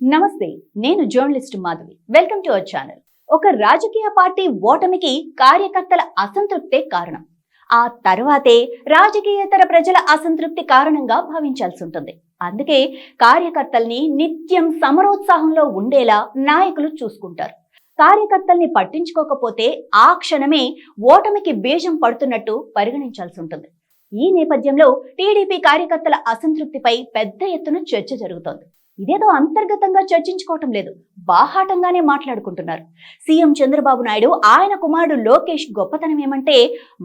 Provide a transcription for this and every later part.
నమస్తే నేను journalist Madhavi. Welcome to our channel. ఒక రాజకీయ పార్టీ ఓటమికి కార్యకర్తల అసంతృప్తే కారణం. ఆ తర్వాతే రాజకీయేతర ప్రజల అసంతృప్తి కారణంగా భావించాల్సి ఉంటుంది. అందుకే కార్యకర్తల్ని నిత్యం సమరోత్సాహంలో ఉండేలా నాయకులు చూసుకుంటారు. కార్యకర్తల్ని పట్టించుకోకపోతే ఆ క్షణమే ఓటమికి బీజం పడుతున్నట్టు పరిగణించాల్సి ఉంటుంది. ఈ నేపథ్యంలో టీడీపీ కార్యకర్తల అసంతృప్తిపై పెద్ద ఎత్తున చర్చ జరుగుతోంది. ఇదేదో అంతర్గతంగా చర్చించుకోవటం లేదు. బాహాటంగానే మాట్లాడుకుంటున్నారు. సీఎం చంద్రబాబు నాయుడు ఆయన కుమారుడు లోకేష్ గొప్పతనం ఏమంటే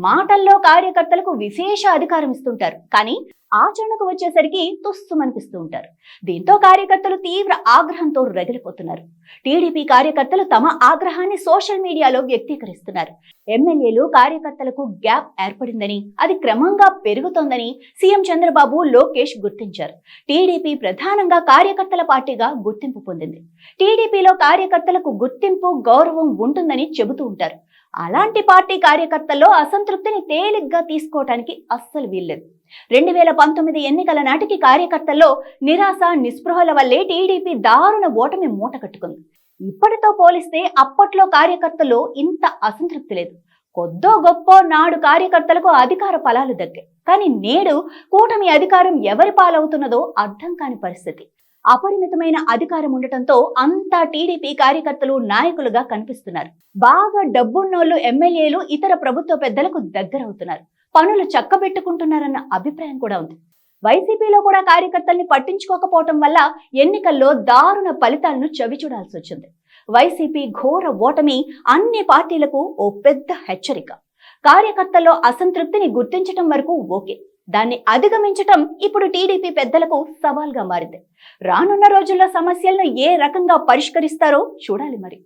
మాటల్లో కార్యకర్తలకు విశేష అధికారం ఇస్తుంటారు. కానీ ఆచరణకు వచ్చేసరికి తుస్సుమనిపిస్తూ ఉంటారు. దీంతో కార్యకర్తలు తీవ్ర ఆగ్రహంతో రగిలిపోతున్నారు. టీడీపీ కార్యకర్తలు తమ ఆగ్రహాన్ని సోషల్ మీడియాలో వ్యక్తీకరిస్తున్నారు. ఎమ్మెల్యేలు కార్యకర్తలకు గ్యాప్ ఏర్పడిందని అది క్రమంగా పెరుగుతోందని సీఎం చంద్రబాబు లోకేష్ గుర్తించారు. టీడీపీ ప్రధానంగా కార్యకర్తల పార్టీగా గుర్తింపు పొందింది. టీడీపీలో కార్యకర్తలకు గుర్తింపు గౌరవం ఉంటుందని చెబుతూ ఉంటారు. అలాంటి పార్టీ కార్యకర్తల్లో అసంతృప్తిని తేలిగ్గా తీసుకోవటానికి అస్సలు వీల్లేదు. రెండు వేల పంతొమ్మిది ఎన్నికల నాటికి కార్యకర్తల్లో నిరాశ నిస్పృహల వల్లే టీడీపీ దారుణ ఓటమి మూట కట్టుకుంది. ఇప్పటితో పోలిస్తే అప్పట్లో కార్యకర్తల్లో ఇంత అసంతృప్తి లేదు. కొద్దో గొప్ప నాడు కార్యకర్తలకు అధికార ఫలాలు దక్కాయి. కానీ నేడు కూటమి అధికారం ఎవరి పాలవుతున్నదో అర్థం కాని పరిస్థితి. అపరిమితమైన అధికారం ఉండటంతో అంతా టీడీపీ కార్యకర్తలు నాయకులుగా కనిపిస్తున్నారు. బాగా డబ్బున్నోళ్ళు ఎమ్మెల్యేలు ఇతర ప్రభుత్వ పెద్దలకు దగ్గరవుతున్నారు. పనులు చక్కబెట్టుకుంటున్నారన్న అభిప్రాయం కూడా ఉంది. వైసీపీలో కూడా కార్యకర్తల్ని పట్టించుకోకపోవటం వల్ల ఎన్నికల్లో దారుణ ఫలితాలను చవిచూడాల్సి వచ్చింది. వైసీపీ ఘోర ఓటమి అన్ని పార్టీలకు ఓ పెద్ద హెచ్చరిక. కార్యకర్తల్లో అసంతృప్తిని గుర్తించటం వరకు ఓకే. దాన్ని అధిగమించటం ఇప్పుడు టీడీపీ పెద్దలకు సవాల్గా మారింది. రానున్న రోజుల్లో సమస్యలను ఏ రకంగా పరిష్కరిస్తారో చూడాలి మరి.